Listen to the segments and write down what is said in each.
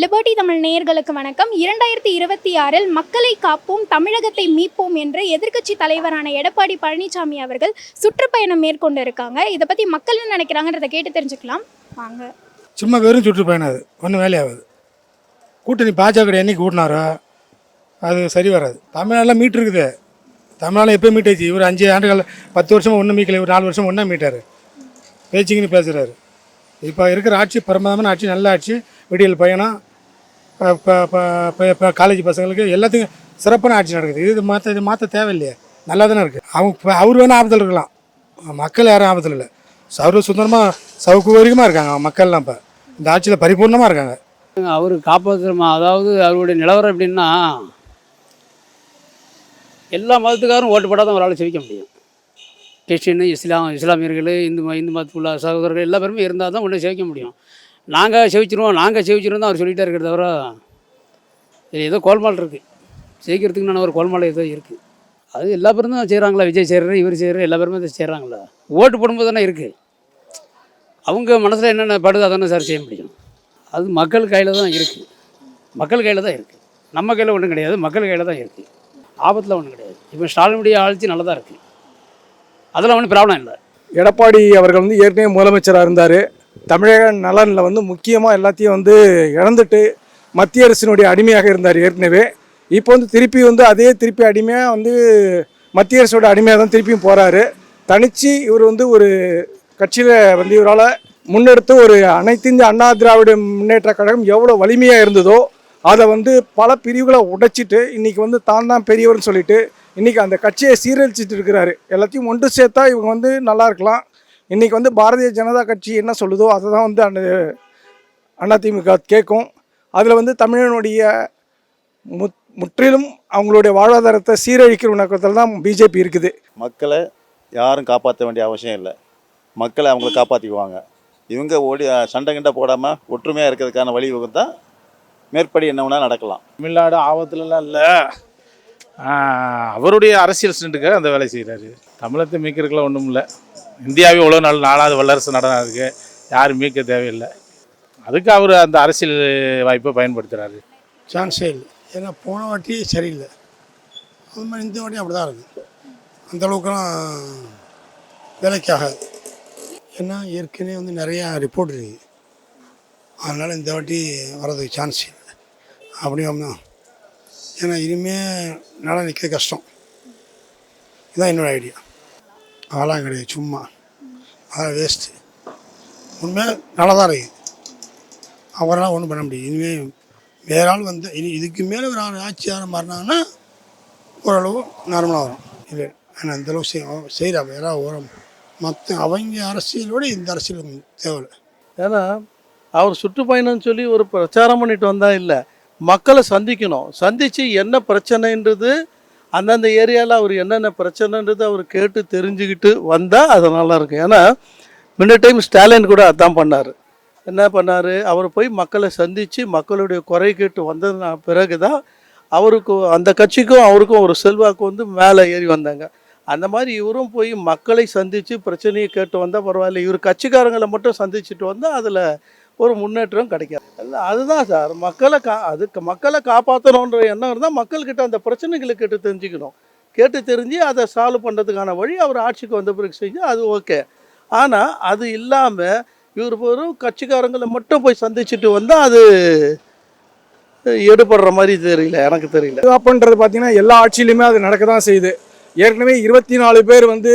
Liberty Tamil நேயர்களுக்கு வணக்கம். இரண்டாயிரத்தி இருபத்தி ஆறில் மக்களை காப்போம் தமிழகத்தை மீட்போம் என்று எதிர்க்கட்சி தலைவரான எடப்பாடி பழனிசாமி அவர்கள் சுற்றுப்பயணம் மேற்கொண்டு இருக்காங்க இதை பற்றி மக்கள் என்ன நினைக்கிறாங்கன்றதை கேட்டு தெரிஞ்சுக்கலாம். வாங்க. சும்மா வெறும் சுற்றுப்பயணம் அது. ஒன்றும் வேலையாகுது கூட்டணி பாஜக என்னைக்கு கூட்டினாரோ அது சரி வராது. தமிழ்நாட்டில் மீட் இருக்குது. தமிழ்நாடு எப்போ மீட்டாச்சு இவர் அஞ்சு ஆண்டுகள் பத்து வருஷம் ஒன்றும் மீட்கல. இவர் நாலு வருஷம் ஒன்றா மீட்டார். பேச்சுக்குன்னு பேசுகிறாரு இப்போ இருக்கிற ஆட்சி பிரமாதமான ஆட்சி நல்ல ஆட்சி. விடியல் பயணம் இப்போ காலேஜ் பசங்களுக்கு எல்லாத்துக்கும் சிறப்பான ஆட்சி நடக்குது. இது மாற்ற இது மாற்ற தேவையில்லையே. நல்லா தானே இருக்குது அவங்க இப்போ அவர் வேணால் ஆபத்தில் இருக்கலாம். மக்கள் யாரும் ஆபத்தில் இல்லை. சர்வ சுந்தரமாக சவுக்குவரிகமாக இருக்காங்க மக்கள்லாம் இப்போ. இந்த ஆட்சியில் பரிபூர்ணமாக இருக்காங்க. அவர் காப்பாற்றுமா அதாவது அவருடைய நிலவரம் எப்படின்னா எல்லா மதத்துக்காரும் ஓட்டு போட்டால் தான் அவரால் செவிக்க முடியும். கிறிஸ்டின் இஸ்லாம் இஸ்லாமியர்கள் இந்து ம- இந்து மதத்துக்குள்ள சகோதரர்கள் எல்லா பேருமே இருந்தால் தான் ஒன்றும் செவிக்க முடியும். நாங்கள் செவிச்சிருவோம் நாங்கள் செவிச்சிருவோம் தான் அவர் சொல்லிகிட்டே இருக்கிறத தவிர இது ஏதோ கோல்மால் இருக்குது ஜெயிக்கிறதுக்கு நான் ஒரு கோல்மால் ஏதோ இருக்குது அது எல்லா பேரும் தான் செய்கிறாங்களா விஜய் செய்கிறாரு இவர் செய்கிறாரு எல்லா பேருமே தான் செய்கிறாங்களா ஓட்டு போடும்போது தானே இருக்குது அவங்க மனசில் என்னென்ன படுதோ அதானே சார் செய்ய முடியும்? அது மக்கள் கையில் தான் இருக்குது மக்கள் கையில் தான் இருக்குது நம்ம கையில் ஒன்றும் கிடையாது மக்கள் கையில் தான் இருக்குது ஆபத்தில் ஒன்றும் கிடையாது. இப்போ ஸ்டாலினுடைய ஆழ்ச்சி நல்லதாக இருக்குது அதில் ஒன்றும் ப்ராப்ளம் இல்லை. எடப்பாடி அவர்கள் வந்து ஏற்கனவே முதலமைச்சராக இருந்தார். தமிழக நலனில் வந்து முக்கியமாக எல்லாத்தையும் வந்து இழந்துட்டு மத்திய அரசினுடைய அடிமையாக இருந்தார் ஏற்கனவே. இப்போ வந்து திருப்பி வந்து அதே திருப்பி அடிமையாக வந்து மத்திய அரசோட அடிமையாக தான் திருப்பியும் போகிறாரு தனித்து இவர் வந்து ஒரு கட்சியில் வந்து இவரால் முன்னெடுத்து ஒரு அனைத்து இந்திய அண்ணா திராவிட முன்னேற்ற கழகம் எவ்வளோ வலிமையாக இருந்ததோ அதை வந்து பல பிரிவுகளை உடைச்சிட்டு இன்னைக்கு வந்து தான் தான் பெரியவர்னு சொல்லிட்டு இன்றைக்கி அந்த கட்சியை சீரழிச்சிட்டு இருக்கிறாரு. எல்லாத்தையும் ஒன்று சேர்த்தா இவங்க வந்து நல்லா இருக்கலாம். இன்னைக்கு வந்து பாரதிய ஜனதா கட்சி என்ன சொல்லுதோ அதை தான் வந்து அந்த அதிமுக கேட்கும். அதில் வந்து தமிழனுடைய முத் முற்றிலும் அவங்களுடைய வாழ்வாதாரத்தை சீரழிக்கிற நோக்கத்தில் தான் பிஜேபி இருக்குது. மக்களை யாரும் காப்பாற்ற வேண்டிய அவசியம் இல்லை. மக்களை அவங்கள காப்பாற்றிக்குவாங்க இவங்க ஓடி சண்டை கிண்டை போடாமல் ஒற்றுமையாக இருக்கிறதுக்கான வழி வகுத்தா மேற்படி என்ன வேணால் நடக்கலாம். தமிழ்நாடு ஆபத்துலலாம் இல்லை. அவருடைய அரசியல் ஸ்டண்ட்டுக்காக அந்த வேலை செய்கிறாரு தமிழத்தை மீட்கிறதுக்குலாம் ஒன்றும் இல்லை. இந்தியாவே இவ்வளோ நாள் நாலாவது வல்லரசு நடனம் இருக்கு யாரும் மீட்க தேவையில்லை. அதுக்கு அவர் அந்த அரசியல் வாய்ப்பை பயன்படுத்துகிறாரு சான்ஸே இல்லை. ஏன்னா போன வாட்டி சரியில்லை. அது மாதிரி இந்த வாட்டி அப்படி தான் இருக்குது அந்த வேலைக்காகாது. ஏன்னா ஏற்கனவே வந்து நிறையா ரிப்போர்ட் இருக்குது அதனால் இந்த வாட்டி வர்றதுக்கு சான்ஸ் இல்லை. அப்படி ஏன்னா இனிமேல் நல்லா நிற்கிறது கஷ்டம். இதுதான் என்னோடய ஐடியா அதெல்லாம் கிடையாது சும்மா. அதெல்லாம் வேஸ்ட்டு உண்மையாக நல்லா தான் இருக்குது அவரெல்லாம் ஒன்றும் பண்ண முடியாது. இனிமேல் வேற ஆள் வந்து இனி இதுக்கு மேலே ஒரு ஆள் ஆட்சியாரம் மாறினாங்கன்னா ஓரளவு நார்மலாக வரும். இல்லை ஆனால் அந்தளவு செய் செய்கிறா வேற ஓரம். மற்ற அவங்க அரசியலோட இந்த அரசியல் தேவையில்லை. ஏன்னா அவர் சுற்றுப்பயணம்னு சொல்லி ஒரு பிரச்சாரம் பண்ணிட்டு வந்தா இல்லை. மக்களை சந்திக்கணும். சந்தித்து என்ன பிரச்சனைன்றது அந்தந்த ஏரியாவில் அவர் என்னென்ன பிரச்சனைன்றது அவர் கேட்டு தெரிஞ்சுக்கிட்டு வந்தால் அது நல்லா இருக்கும். ஏன்னா முன்ன டைம் ஸ்டாலின் கூட அதான் பண்ணார். என்ன பண்ணார்? அவர் போய் மக்களை சந்தித்து மக்களுடைய குறை கேட்டு வந்ததுனா பிறகு தான் அவருக்கு அந்த கட்சிக்கும் அவருக்கும் ஒரு செல்வாக்கு வந்து மேலே ஏறி வந்தாங்க. அந்த மாதிரி இவரும் போய் மக்களை சந்தித்து பிரச்சனையை கேட்டு வந்தால் பரவாயில்ல. இவர் கட்சிக்காரங்களை மட்டும் சந்திச்சுட்டு வந்தால் அதில் ஒரு முன்னேற்றம் கிடைக்காது. அதுதான் சார். மக்களை கா அதுக்கு மக்களை காப்பாற்றணுன்ற எண்ணம் இருந்தால் மக்கள்கிட்ட அந்த பிரச்சனைகளை கேட்டு தெரிஞ்சுக்கணும். கேட்டு தெரிஞ்சு அதை சால்வ் பண்ணுறதுக்கான வழி அவர் ஆட்சிக்கு வந்த பிறகு செஞ்சு அது ஓகே ஆனால் அது இல்லாமல் இவர் வெறும் கட்சிக்காரங்களை மட்டும் போய் சந்திச்சுட்டு வந்தால் அது எடுபடுற மாதிரி தெரியல எனக்கு தெரியல. அப்படின்றது பார்த்தீங்கன்னா எல்லா ஆட்சியிலுமே அது நடக்க தான் செய்யுது. ஏற்கனவே இருபத்தி நாலு பேர் வந்து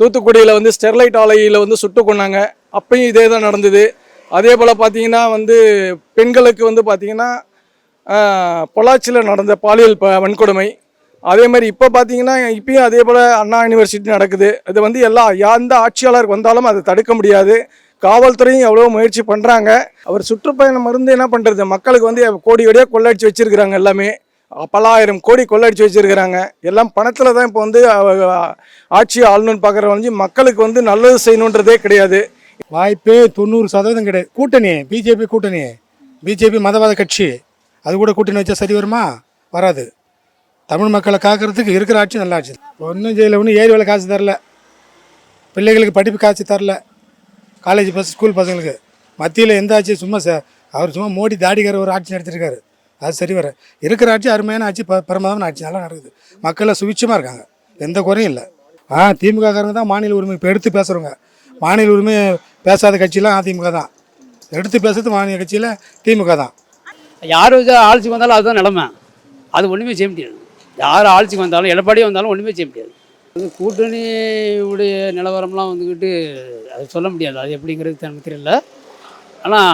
தூத்துக்குடியில் வந்து ஸ்டெர்லைட் ஆலையில் வந்து சுட்டு கொண்டாங்க அப்பயும் இதே தான் நடந்தது. அதே போல் பார்த்தீங்கன்னா வந்து பெண்களுக்கு வந்து பார்த்தீங்கன்னா பொள்ளாச்சியில் நடந்த பாலியல் ப வன்கொடுமை. அதே மாதிரி இப்போ பார்த்தீங்கன்னா இப்பயும் அதே போல் அண்ணா யூனிவர்சிட்டி நடக்குது. இது வந்து எல்லா எந்த ஆட்சியாளர் வந்தாலும் அதை தடுக்க முடியாது. காவல்துறையும் எவ்வளோ முயற்சி பண்ணுறாங்க அவர் சுற்றுப்பயணம் இருந்து என்ன பண்ணுறது மக்களுக்கு வந்து கோடி கோடியாக கொள்ளடிச்சு வச்சிருக்கிறாங்க எல்லாமே. பல்லாயிரம் கோடி கொள்ளடிச்சு வச்சிருக்கிறாங்க. எல்லாம் பணத்தில் தான் இப்போ வந்து ஆட்சி ஆளணும்னு பார்க்குற வந்து மக்களுக்கு வந்து நல்லது செய்யணுன்றதே கிடையாது. வாய்ப்பே தொண்ணூறு சதவீதம் கிடையாது. கூட்டணி பிஜேபி கூட்டணி பிஜேபி மதவாத கட்சி. அது கூட கூட்டணி வச்சா சரி வருமா? வராது. தமிழ் மக்களை காக்கிறதுக்கு இருக்கிற ஆட்சி நல்ல ஆட்சி. ஒன்றும் செய்யலை ஒன்றும் ஏரி வேலை காசு தரல. பிள்ளைகளுக்கு படிப்பு காசு தரல. காலேஜ் பஸ் ஸ்கூல் பசங்களுக்கு. மத்தியில் எந்த ஆட்சி சும்மா ச அவர் சும்மா மோடி தாடிக்கார ஒரு ஆட்சி நடத்திருக்காரு. அது சரி வர. இருக்கிற ஆட்சி அருமையான ஆட்சி ப பரமாதமான ஆட்சி. நல்லா நடக்குது. மக்கள் சுவிட்சமாக இருக்காங்க. எந்த குறையும் இல்லை. ஆ திமுககாரங்க தான் மாநில உரிமை இப்போ எடுத்து பேசுகிறவங்க மாநில உரிமை பேசாத கட்சியெலாம் அதிமுக தான். எடுத்து பேசுறது மாநில கட்சியில் திமுக தான். யார் ஆட்சிக்கு வந்தாலும் அதுதான் நிலமை. அது ஒன்றுமே செய்ய முடியாது. யார் ஆட்சிக்கு வந்தாலும் எடப்பாடியே வந்தாலும் ஒன்றுமே செய்ய முடியாது. அது கூட்டணியுடைய நிலவரம்லாம் வந்துக்கிட்டு அது சொல்ல முடியாது. அது எப்படிங்கிறது எனக்கு தெரியல. ஆனால்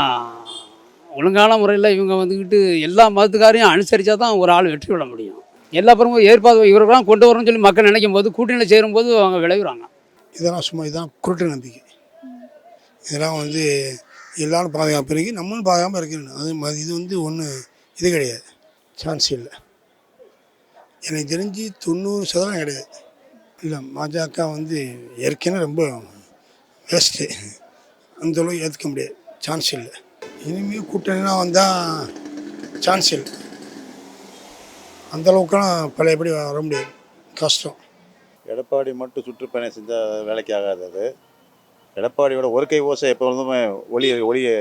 ஒழுங்கான முறையில் இவங்க வந்துக்கிட்டு எல்லா மதத்துக்காரையும் அனுசரித்தா தான் ஒரு ஆள் வெற்றி விட முடியும். எல்லா பிறமும் ஏற்பாடு இவர்களாம் கொண்டு வரணும்னு சொல்லி மக்கள் நினைக்கும் போது கூட்டணியில் சேரும்போது அவங்க விளைவுறாங்க. இதெல்லாம் சும்மா இதுதான் குருட்டு நம்பிக்கை. இதெல்லாம் வந்து எல்லாரும் பாதுகாப்பு இருக்குது நம்மளும் பாதுகாப்பாக இருக்கணும். அது இது வந்து ஒன்றும் இது கிடையாது. சான்ஸ் இல்லை. எனக்கு தெரிஞ்சு தொண்ணூறு சதவீதம் கிடையாது. இல்லை பாஜக வந்து ஏற்கனவே ரொம்ப வேஸ்ட்டு அந்தளவு ஏற்றுக்க முடியாது. சான்ஸ் இல்லை. இனிமேல் கூட்டணிலாம் வந்தால் சான்ஸ் இல்லை. அந்தளவுக்குலாம் பழையபடி வர முடியாது. கஷ்டம். எடப்பாடி மட்டும் சுற்றுப்பயணம் செஞ்சால் வேலைக்கு ஆகாது அது. எடப்பாடியோட ஒரு கை ஓசை எப்பொழுதுமே ஒளி ஒளியை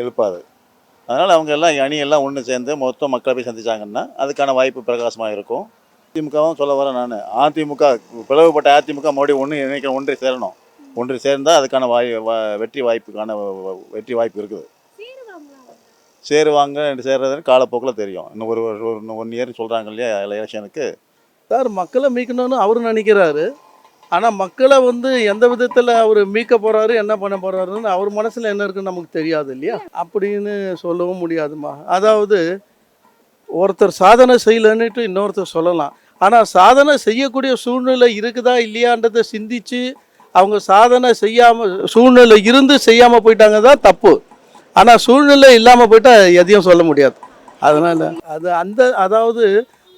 எழுப்பாது. அதனால் அவங்க எல்லாம் அணியெல்லாம் ஒன்று சேர்ந்து மொத்த மக்களை போய் சந்திச்சாங்கன்னா அதுக்கான வாய்ப்பு பிரகாசமாக இருக்கும். திமுகவும் சொல்ல வரேன் நான் அதிமுக பிளவுபட்ட அதிமுக மறுபடியும் ஒன்று இணைக்க ஒன்றை சேரணும். ஒன்று சேர்ந்தால் அதுக்கான வாய் வெற்றி வாய்ப்புக்கான வெற்றி வாய்ப்பு இருக்குது. சேருவாங்க சேர்றதுன்னு காலப்போக்கில் தெரியும். இன்னும் ஒரு ஒரு ஒன் இயர் சொல்கிறாங்க இல்லையா எலெக்ஷனுக்கு. சார் மக்களை மீட்கணும்னு அவர் நினைக்கிறாரு. ஆனால் மக்களை வந்து எந்த விதத்தில் அவர் மீட்க போகிறாரு என்ன பண்ண போகிறாருன்னு அவர் மனசில் என்ன இருக்குன்னு நமக்கு தெரியாது இல்லையா? அப்படின்னு சொல்லவும் முடியாதுமா. அதாவது ஒருத்தர் சாதனை செய்யலைன்னுட்டு இன்னொருத்தர் சொல்லலாம். ஆனால் சாதனை செய்யக்கூடிய சூழ்நிலை இருக்குதா இல்லையான்றதை சிந்திச்சு அவங்க சாதனை செய்யாமல் சூழ்நிலை இருந்து செய்யாமல் போயிட்டாங்க தான் தப்பு. ஆனால் சூழ்நிலை இல்லாமல் போயிட்டால் எதையும் சொல்ல முடியாது. அதனால் அது அந்த அதாவது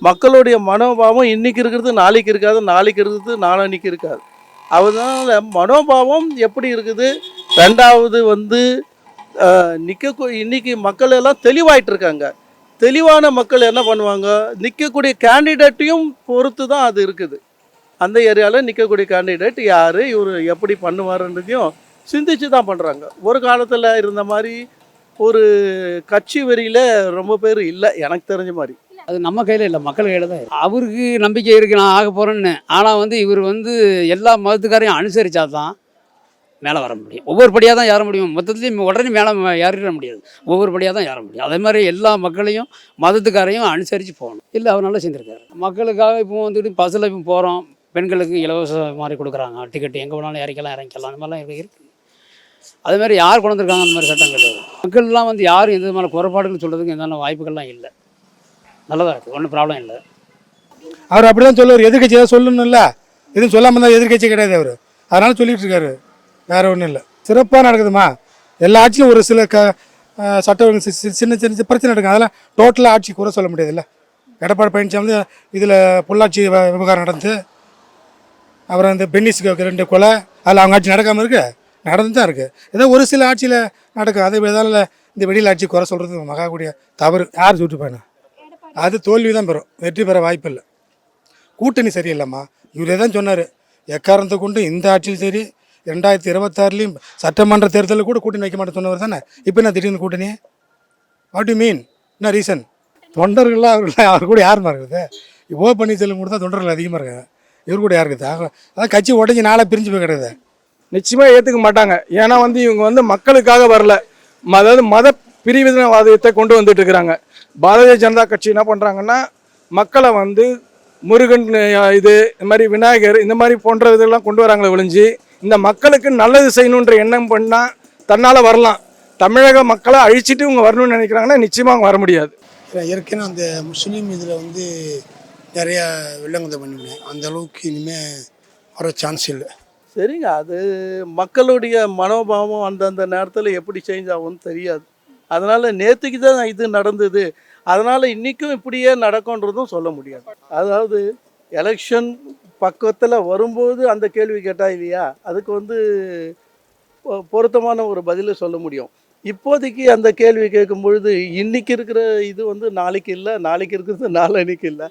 மக்களுடைய மனோபாவம் இன்றைக்கி இருக்கிறது நாளைக்கு இருக்காது நாளைக்கு இருக்கிறது நாளன்னைக்கு இருக்காது. அதனால் மனோபாவம் எப்படி இருக்குது? ரெண்டாவது வந்து நிற்க இன்றைக்கி மக்கள் எல்லாம் தெளிவாயிட்டு இருக்காங்க. தெளிவான மக்கள் என்ன பண்ணுவாங்க? நிற்கக்கூடிய கேண்டிடேட்டையும் பொறுத்து தான் அது இருக்குது. அந்த ஏரியாவில் நிற்கக்கூடிய கேண்டிடேட் யார்? இவர் எப்படி பண்ணுவாருன்றதையும் சிந்திச்சு தான் பண்ணுறாங்க ஒரு காலத்தில் இருந்த மாதிரி ஒரு கட்சி வெறியில் ரொம்ப பேர் இல்லை எனக்கு தெரிஞ்ச மாதிரி. அது நம்ம கையில் இல்லை மக்கள் கையில் தான் அவருக்கு நம்பிக்கை இருக்கு நான் ஆக போகிறேன்னு ஆனால் வந்து இவர் வந்து எல்லா மதத்துக்காரையும் அனுசரித்தா தான் மேலே வர முடியும். ஒவ்வொரு படியாக தான் ஏற முடியும். மொத்தத்துலேயும் உடனே மேலே ஏறிட முடியாது. ஒவ்வொரு படியாக தான் ஏற முடியும். அதே மாதிரி எல்லா மக்களையும் மதத்துக்காரையும் அனுசரித்து போகணும். இல்லை அவர் நல்லா செஞ்சுருக்காரு. மக்களுக்காக இப்போ வந்துட்டு பஸ்ஸில் இப்போ போகிறோம் பெண்களுக்கு இலவச மாதிரி கொடுக்குறாங்க. டிக்கெட் எங்கே வேணாலும் இறக்கலாம் இறங்கிக்கலாம் அந்த மாதிரிலாம் இருக்குது அதே மாதிரி யார் கொண்டு வந்திருக்காங்க? அந்த மாதிரி சட்டம் கிடையாது மக்கள்லாம் வந்து யாரும் எந்த மாதிரி குறைபாடுகள் சொல்கிறதுக்கு எந்த வாய்ப்புகள்லாம் இல்லை. நல்லதாக இருக்குது ஒன்றும் ப்ராப்ளம் இல்லை. அவர் அப்படி தான் சொல்லுவார். எதிர்கட்சி ஏதாவது சொல்லணும்ல? எதுவும் சொல்லாமல் தான் எதிர்கட்சி கிடையாது அவர். அதனால சொல்லிட்டு இருக்காரு. வேற ஒன்றும் இல்லை. சிறப்பாக நடக்குதுமா? எல்லா ஆட்சியும் ஒரு சில க சட்டம் சி- சின்ன சின்ன பிரச்சனை நடக்கும் அதெல்லாம் டோட்டலாக ஆட்சி குறை சொல்ல முடியாதுல்ல? எடப்பாடி பழனிசாமி இதில் பொள்ளாச்சி வ- விவகாரம் நடந்து அப்புறம் இந்த பென்னிஸ்க்கு ரெண்டு கொலை அதில் அவங்க ஆட்சி நடக்காமல் இருக்கு? நடந்து தான் இருக்குது ஏதோ ஒரு சில ஆட்சியில் நடக்கும். அது இதால் இந்த வெளியில் ஆட்சி குறை சொல்கிறது மகாக்கூடிய தவறு. யார் சுட்டு போயினா அது தோல்வி தான் பெறும். வெற்றி பெற வாய்ப்பில்லை. கூட்டணி சரியில்லைம்மா. இவரே தான் சொன்னார். எக்காரணத்தை கொண்டு இந்த ஆட்சியும் சரி ரெண்டாயிரத்தி இருபத்தாறுலேயும் சட்டமன்ற தேர்தலில் கூட கூட்டணி வைக்க மாட்டேன் சொன்னவர் தானே? இப்போ என்ன திடீர்னு கூட்டணி வாட் யூ மீன் என்ன ரீசன் தொண்டர்கள்லாம் அவர்கள் அவர் கூட யாருமா இருக்குது? ஓ பன்னீர்செல்வம் கூட தான் தொண்டர்கள் அதிகமாக இருக்காங்க. இவர் கூட யார் இருக்குது? அதான் கட்சி உடஞ்சி நாளாக பிரிஞ்சு போய் கிடையாது நிச்சயமாக ஏற்றுக்க மாட்டாங்க. ஏன்னா வந்து இவங்க வந்து மக்களுக்காக வரல. ம- அதாவது மத பிரிவினவாதத்தை கொண்டு வந்துட்டு இருக்கிறாங்க பாரதிய ஜனதா கட்சி என்ன பண்ணுறாங்கன்னா மக்களை வந்து முருகன் இது இந்த மாதிரி விநாயகர் இந்த மாதிரி போன்ற இதெல்லாம் கொண்டு வராங்களே ஒழிஞ்சு இந்த மக்களுக்கு நல்லது செய்யணுன்ற எண்ணம் பண்ணால் தன்னால் வரலாம். தமிழக மக்களை அழிச்சிட்டு இவங்க வரணும்னு நினைக்கிறாங்கன்னா நிச்சயமாக அவங்க வர முடியாது. ஏற்கனவே அந்த முஸ்லீம் இதில் வந்து நிறையா வெள்ளங்கத்தை பண்ணிவிட்டேன் அந்த அளவுக்கு இனிமேல் வர சான்ஸ் இல்லை. சரிங்க அது மக்களுடைய மனோபாவம் அந்தந்த நேரத்தில் எப்படி சேஞ்ச் ஆகும்னு தெரியாது. அதனால் நேற்றுக்கு தான் இது நடந்தது. அதனால் இன்றைக்கும் இப்படியே நடக்கும்ன்றதும் சொல்ல முடியாது. அதாவது எலெக்ஷன் பக்கத்தில் வரும்போது அந்த கேள்வி கேட்டால் இல்லையா? அதுக்கு வந்து பொ- பொருத்தமான ஒரு பதிலை சொல்ல முடியும். இப்போதைக்கு அந்த கேள்வி கேட்கும் பொழுது இன்னைக்கு இருக்கிற இது வந்து நாளைக்கு இல்லை நாளைக்கு இருக்கிறது நாளன்னைக்கு இல்லை.